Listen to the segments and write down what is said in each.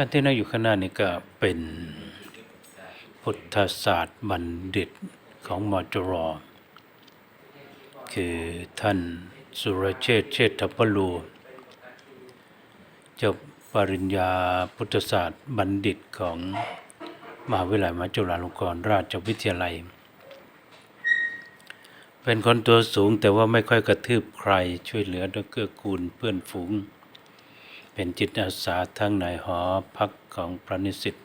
ท่านที่นั่งอยู่ข้างหน้านี้ก็เป็นพุทธศาสตร์บัณฑิตของมจรคือท่านสุรเชษเชษฐพลูจบปริญญาพุทธศาสตร์บัณฑิตของมหาวิทยาลัยมจุฬาลงกรณราชวิทยาลัย เป็นคนตัวสูงแต่ว่าไม่ค่อยกระทืบใครช่วยเหลือและเกื้อกูลเพื่อนฝูง เป็นจิตอาสาทั้งในหอพักของพระนิสิต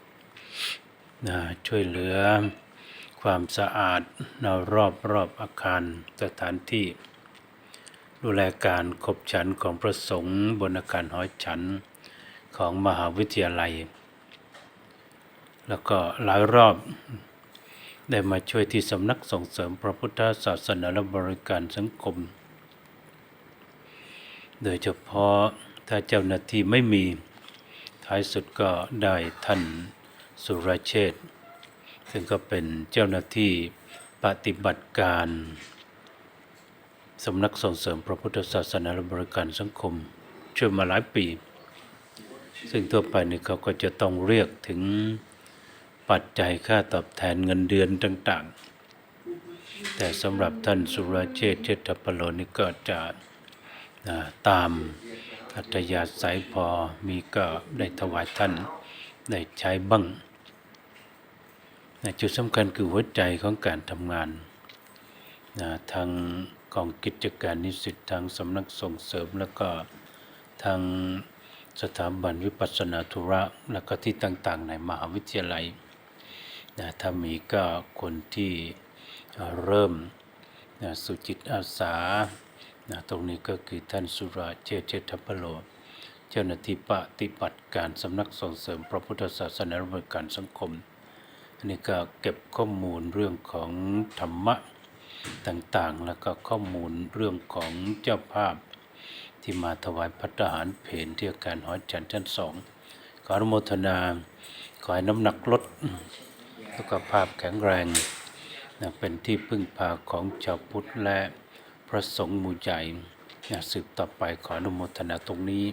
ช่วยเหลือความสะอาดนรอบรอบอาคารสถานที่ ดูแลการขบฉันของพระสงฆ์บนอาคารหอฉันของมหาวิทยาลัย แล้วก็หลายรอบได้มาช่วยที่สำนักส่งเสริมพระพุทธศาสนาและบริการสังคม โดยเฉพาะ ถ้าเจ้าหน้าที่ไม่มี ท้ายสุดก็ได้ท่านสุรเชษซึ่งก็เป็นเจ้าหน้าที่ปฏิบัติการสำนักส่งเสริมพระพุทธศาสนาและบริการสังคมช่วยมาหลายปี ซึ่งทั่วไปนี่เขาก็จะต้องเรียกถึงปัจจัยค่าตอบแทนเงินเดือนต่างๆ แต่สำหรับท่านสุรเชษเชษฐพโลนี่ก็จะตาม อัตยาศัยพอมีก็ได้ถวายท่าน ได้ใช้บ้างจุดสำคัญคือหัวใจของการทำงานนะทางกองกิจการนิสิตทางสำนักส่งเสริมแล้วก็ทางสถาบันวิปัสสนาธุระ แล้วก็ที่ต่างๆ ในมหาวิทยาลัยนะถ้ามีก็คนที่เอ่อเริ่มนะสุจิตอาสา นะตรงนี้ก็คือท่านสุราเชษเชษฐพโล เจ้าหน้าที่ปฏิบัติการสำนักส่งเสริมพระพุทธศาสนาและบริการสังคม อันนี้ก็เก็บข้อมูลเรื่องของธรรมะต่างๆ แล้วก็ข้อมูลเรื่องของเจ้าภาพ ที่มาถวายพัฒหารเพนที่อาการหอจันชั้นสองขออนุโมทนาขอให้น้ำหนักลดสุขภาพแข็งแรงนะเป็นที่พึ่งพาของชาวพุทธและ ระสงฆ์มูใหญ่นะสืบต่อไปขออนุโมทนาตรงนี้